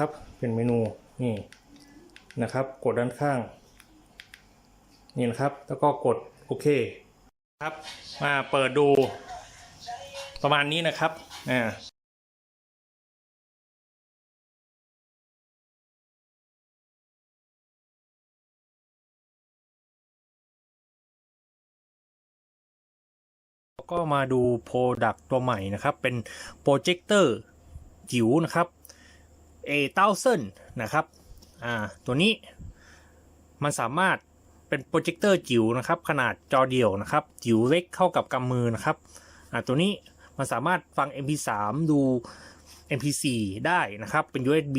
ครับเป็นเมนูนี่นะครับ กดด้านข้าง นี่นะครับ แล้วก็กดโอเคครับ มาเปิดดูประมาณนี้นะครับอ่าก็มาดูโปรดักตัวใหม่นะครับ เป็นโปรเจคเตอร์จิ๋วนะครับ A 1 0 0 0นะครับอ่าตัวนี้มันสามารถเป็นโปรเจคเตอร์จิ๋วนะครับ ขนาดจอเดี่ยวนะครับ จิ๋วเล็กเข้ากับกำมือนะครับอ่าตัวนี้มันสามารถฟัง MP3 ดู MP4 ได้นะครับ เป็น USB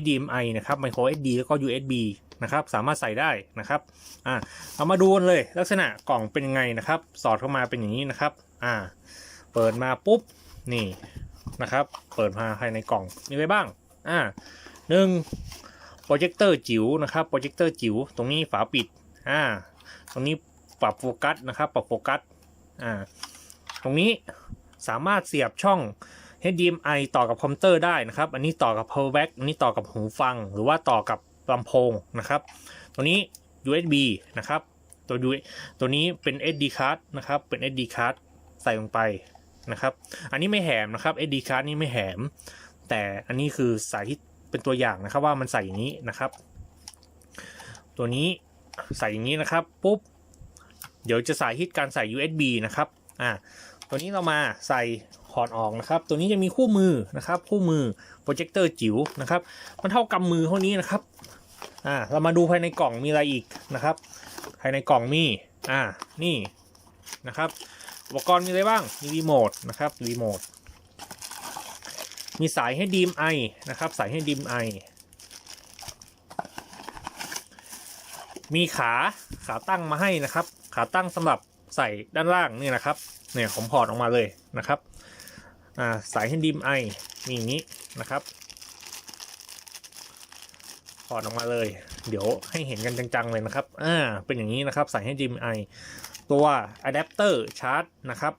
HDMI นะครับ Micro SD แล้วก็ USB นะครับ สามารถใส่ได้นะครับอ่าเอามาดูกันเลยลักษณะกล่องเป็นยังไงนะครับ สอดเข้ามาเป็นอย่างนี้นะครับอ่าเปิดมาปุ๊บนี่นะครับ เปิดมาภายในกล่องมีอะไรบ้าง อ่าหนึ่งโปรเจคเตอร์จิ๋วนะครับโปรเจคเตอร์จิ๋วตรงนี้ฝาปิดอ่าตรงนี้ปรับโฟกัสนะครับปรับโฟกัสอ่าตรงนี้สามารถเสียบช่อง HDMI ต่อกับคอมพิวเตอร์ได้นะครับ อันนี้ต่อกับ power back อันนี้ต่อกับหูฟัง หรือว่าต่อกับลำโพงนะครับ ตัวนี้ USB นะครับ ตัว U ตัวนี้เป็น SD card นะครับ เป็น SD card ใส่ลงไปนะครับ อันนี้ไม่แหมนะครับ SD card นี่ไม่แหม แต่อันนี้คือสายที่เป็นตัวอย่างนะครับว่ามันใส่อย่างนี้นะครับ ตัวนี้ใส่อย่างนี้นะครับปุ๊บเดี๋ยวจะสาธิตการใส่ USB นะครับอ่าตัวนี้เรามาใส่คอดออกนะครับ ตัวนี้จะมีคู่มือนะครับ คู่มือโปรเจคเตอร์จิ๋วนะครับ มันเท่ากำมือเท่านี้นะครับอ่าเรามาดูภายในกล่องมีอะไรอีกนะครับ ภายในกล่องมีอ่านี่นะครับ อุปกรณ์มีอะไรบ้าง มีรีโมทนะครับ รีโมท มีสายให้ดีมไอนะครับ สายให้ดีมไอ มีขาขาตั้งมาให้นะครับ ขาตั้งสำหรับใส่ด้านล่างนี่นะครับ เนี่ยผมพอร์ตออกมาเลยนะครับอ่าสายให้ดีมไอมีอย่างนี้นะครับพอร์ตออกมาเลย เดี๋ยวให้เห็นกันจังๆเลยนะครับ อ่า เป็นอย่างนี้นะครับสายให้ดีมไอตัวอะแดปเตอร์ชาร์จนะครับ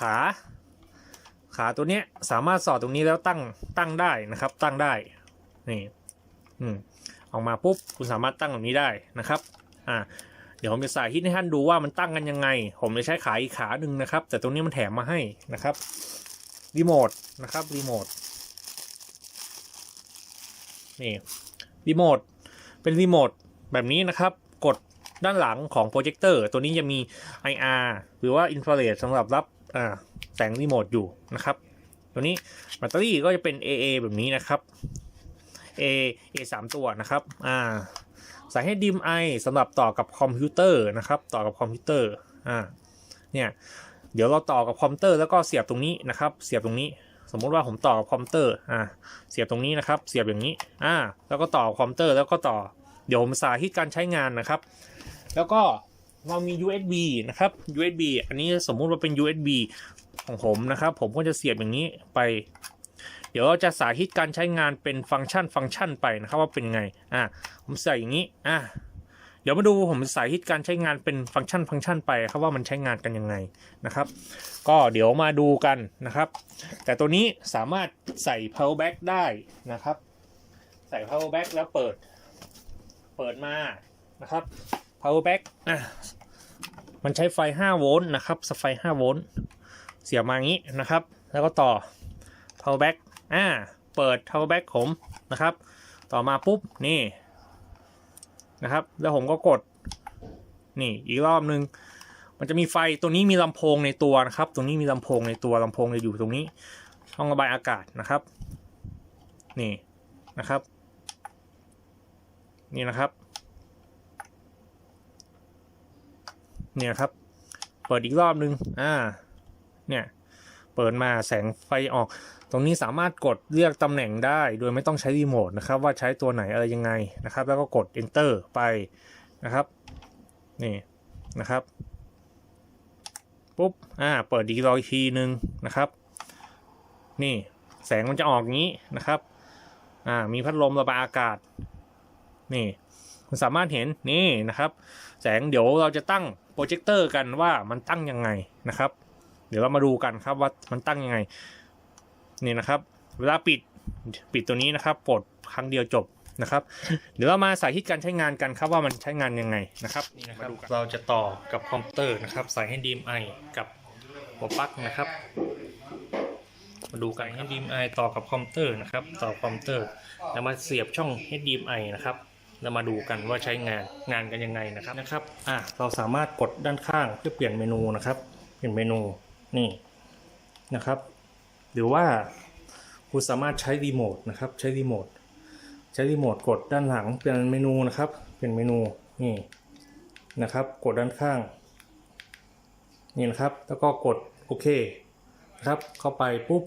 ขา ขาตัวเนี้ยสามารถสอดตรงนี้แล้วตั้งตั้งได้นะครับ ตั้งได้นี่อืมออกมาปุ๊บคุณสามารถตั้งแบบนี้ได้นะครับอ่าเดี๋ยวผมจะสาธิตให้ท่านดูว่ามันตั้งกันยังไง ผมจะใช้ขาอีกขาหนึ่งนะครับ แต่ตรงนี้มันแถมมาให้นะครับรีโมทนะครับรีโมทนี่รีโมทเป็นรีโมทแบบนี้นะครับ กดด้านหลังของโปรเจคเตอร์ตัวนี้จะมี IR หรือว่าอินฟราเรดสำหรับรับอ่า แสงรีโมทอยู่นะครับ ตัวนี้แบตเตอรี่ก็จะเป็น AA แบบนี้นะครับ A A สามตัวนะครับอ่าสายให้ดิมไอสำหรับต่อกับคอมพิวเตอร์นะครับ ต่อกับคอมพิวเตอร์อ่าเนี่ยเดี๋ยวเราต่อกับคอมพิวเตอร์แล้วก็เสียบตรงนี้นะครับ เสียบตรงนี้ สมมุติว่าผมต่อกับคอมพิวเตอร์อ่าเสียบตรงนี้นะครับ เสียบอย่างนี้อ่าแล้วก็ต่อคอมพิวเตอร์แล้วก็ต่อเดี๋ยวผมสาธิตการใช้งานนะครับ แล้วก็เรามี USB นะครับ USB อันนี้สมมุติว่าเป็น USB ของผมนะครับ ผมก็จะเสียบอย่างนี้ไป เดี๋ยวเราจะสาธิตการใช้งานเป็นฟังก์ชันฟังก์ชันไปนะครับว่าเป็นยังไงอ่าผมใส่อย่างนี้อ่าเดี๋ยวมาดูผมสาธิตการใช้งานเป็นฟังก์ชันฟังก์ชันไปครับว่ามันใช้งานกันยังไงนะครับ ก็เดี๋ยวมาดูกันนะครับ แต่ตัวนี้สามารถใส่ power back ได้นะครับ ใส่ power back แล้วเปิด เปิดมานะครับ power back อะมันใช้ไฟ 5 โวลต์นะครับสไฟ 5 โวลต์ เสียบมาอย่างนี้นะครับ แล้วก็ต่อ power back อ่า เปิด power back ผมนะครับ ต่อมาปุ๊บนี่นะครับ แล้วผมก็กด นี่อีกรอบนึง มันจะมีไฟตัวนี้มีลำโพงในตัวนะครับ ตรงนี้มีลำโพงในตัวลำโพงจะอยู่ตรงนี้ ช่องระบายอากาศนะครับ นี่นะครับ นี่นะครับเนี่ยครับ เปิดอีกรอบนึง อ่า เนี่ย เปิดมาแสงไฟออก ตรงนี้สามารถกดเลือกตำแหน่งได้โดยไม่ต้องใช้รีโมทนะครับ ว่าใช้ตัวไหนอะไรยังไงนะครับ แล้วก็กด enter ไปนะครับ นี่นะครับปุ๊บอ่าเปิดอีรอยทีนึงนะครับ นี่แสงมันจะออกงี้นะครับอ่ามีพัดลมระบายอากาศ นี่คุณสามารถเห็นนี่นะครับ แสงเดี๋ยวเราจะตั้งโปรเจคเตอร์กันว่ามันตั้งยังไงนะครับ เดี๋ยวเรามาดูกันครับว่ามันตั้งยังไงนี่นะครับ เวลาปิดปิดตัวนี้นะครับปลดครั้งเดียวจบนะครับเดี๋ยวเรามาสาธิตการใช้งานกันครับว่ามันใช้งานยังไงนะครับนี่นะครับเราจะต่อกับคอมพิวเตอร์นะครับใส่ให้ DMI กับหัวปลั๊กนะครับ มาดูกันให้ DMI ต่อกับคอมพิวเตอร์นะครับ ต่อคอมพิวเตอร์แล้วมาเสียบช่อง HDMI นะครับแล้วมาดูกันว่าใช้งานงานกันยังไงนะครับนะครับอะเราสามารถกดด้านข้างเพื่อเปลี่ยนเมนูนะครับ เปลี่ยนเมนู นี่นะครับ หรือว่าคุณสามารถใช้รีโมทนะครับใช้รีโมทใช้รีโมทกดด้านหลังเปลี่ยนเมนูนะครับ เปลี่ยนเมนูนี่นะครับ กดด้านข้างนี่นะครับ แล้วก็กดโอเคนะครับเข้าไปปุ๊บ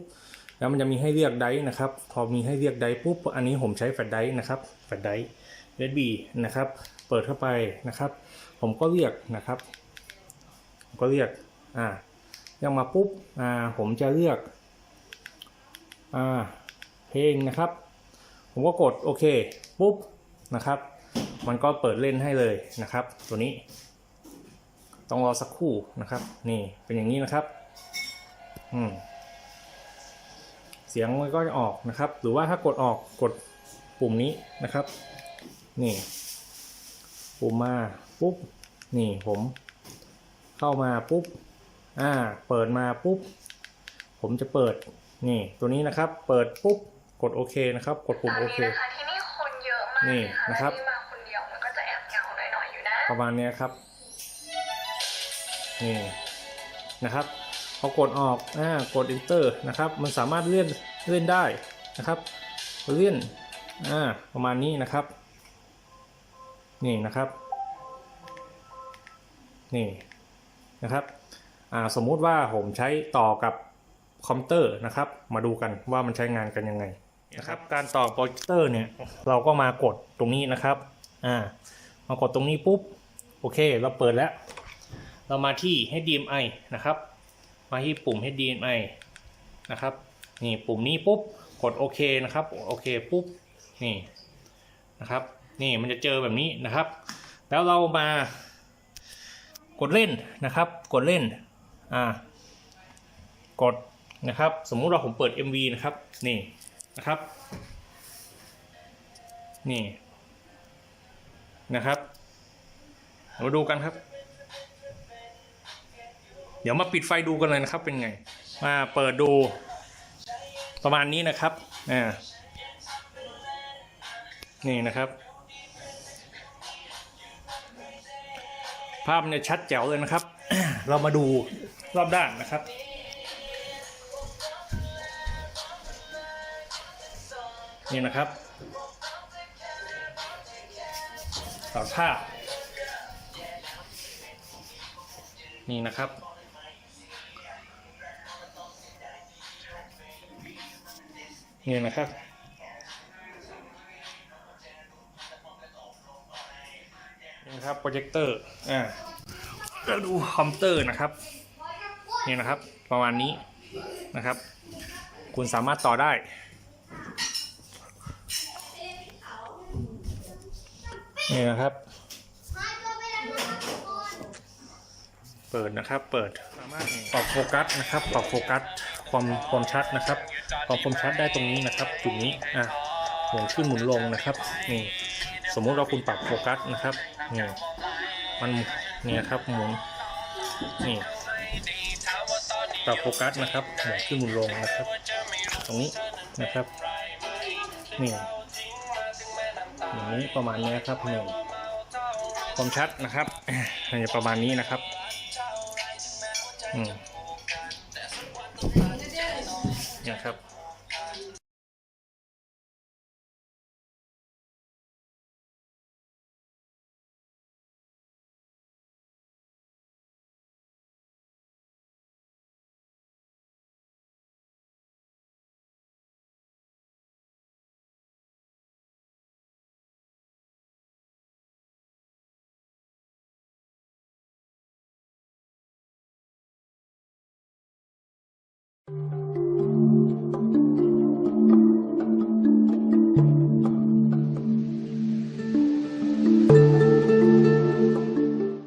แล้วมันจะมีให้เรียกไดนะครับ พอมีให้เรียกไดปุ๊บอันนี้ผมใช้แฟลชไดนะครับแฟลชไดร์ USB นะครับ เปิดเข้าไปนะครับ ผมก็เรียกนะครับ ผมก็เรียกอ่า ยังมาปุ๊บผมจะเลือกอเพลงนะครับ ผมก็กดโอเคปุ๊บนะครับ มันก็เปิดเล่นให้เลยนะครับ ตัวนี้ ต้องรอสักครู่นะครับ นี่เป็นอย่างนี้นะครับอืมเสียงมันก็จะออกนะครับ หรือว่าถ้ากดออกกดปุ่มนี้นะครับ นี่ ปุ่มมาปุ๊บนี่ผม เข้ามาปุ๊บ อ่าเปิดมาปุ๊บ ผมจะเปิดนี่ตัวนี้นะครับ เปิดปุ๊บกดโอเคนะครับ กดปุ่มตอนโอนี้เคนะคะที่นี่คนเยอะมากนี่ค่ะนะครับและนี่มาคนเดียวมันก็จะแอบเหงาหน่อยๆอยู่นะประมาณเนี้ยครับนี่นะครับพอกดออกอ่ากด enter นะครับ มันสามารถเลื่อนเลื่อนได้นะครับ เลื่อนอ่าประมาณนี้นะครับ นี่นะครับ นี่นะครับอ่า สมมุติว่าผมใช้ต่อกับคอมพิวเตอร์นะครับ มาดูกันว่ามันใช้งานกันยังไงนะครับ การต่อโปรเจคเตอร์เนี่ยเราก็มากดตรงนี้นะครับอ่ามากดตรงนี้ปุ๊บโอเค เราเปิดแล้ว เรามาที่ HDMI นะครับ มาที่ปุ่ม HDMI นะครับนี่ปุ่มนี้ปุ๊บกดโอเคนะครับโอเคปุ๊บนี่นะครับ นี่มันจะเจอแบบนี้นะครับ แล้วเรามากดเล่นนะครับ กดเล่น อ่ากดนะครับ สมมุติว่าผมเปิด MV นะครับ นี่นะครับ นี่นะครับมาดูกันครับ เดี๋ยวมาปิดไฟดูกันเลยนะครับ เป็นไง มาเปิดดูประมาณนี้นะครับ อ่า นี่นะครับ ภาพมันจะชัดแจ๋วเลยนะครับ เรามาดู รอบด้านนะครับ นี่นะครับต่อภาพนี่นะครับ นี่นะครับนี่นะครับโปรเจคเตอร์ อ่าแล้วดูคอมเตอร์นะครับ นี่นะครับ ประมาณนี้นะครับ คุณสามารถต่อได้นี่นะครับ เปิดนะครับ เปิดสามารถปรับโฟกัสนะครับปรับโฟกัสความความชัดนะครับความคมชัดได้ตรงนี้นะครับจุดนี้อะหมุนขึ้นหมุนลงนะครับนี่สมมุติว่าคุณปรับโฟกัสนะครับนี่มันนี่ครับหมุนนี่ ปรับโฟกัสนะครับหมุนขึ้นหมุนลงนะครับ ตรงนี้นะครับนี่อย่างนี้ประมาณนี้ครับหนึ่งความชัดนะครับจะประมาณนี้นะครับอืมนะครับ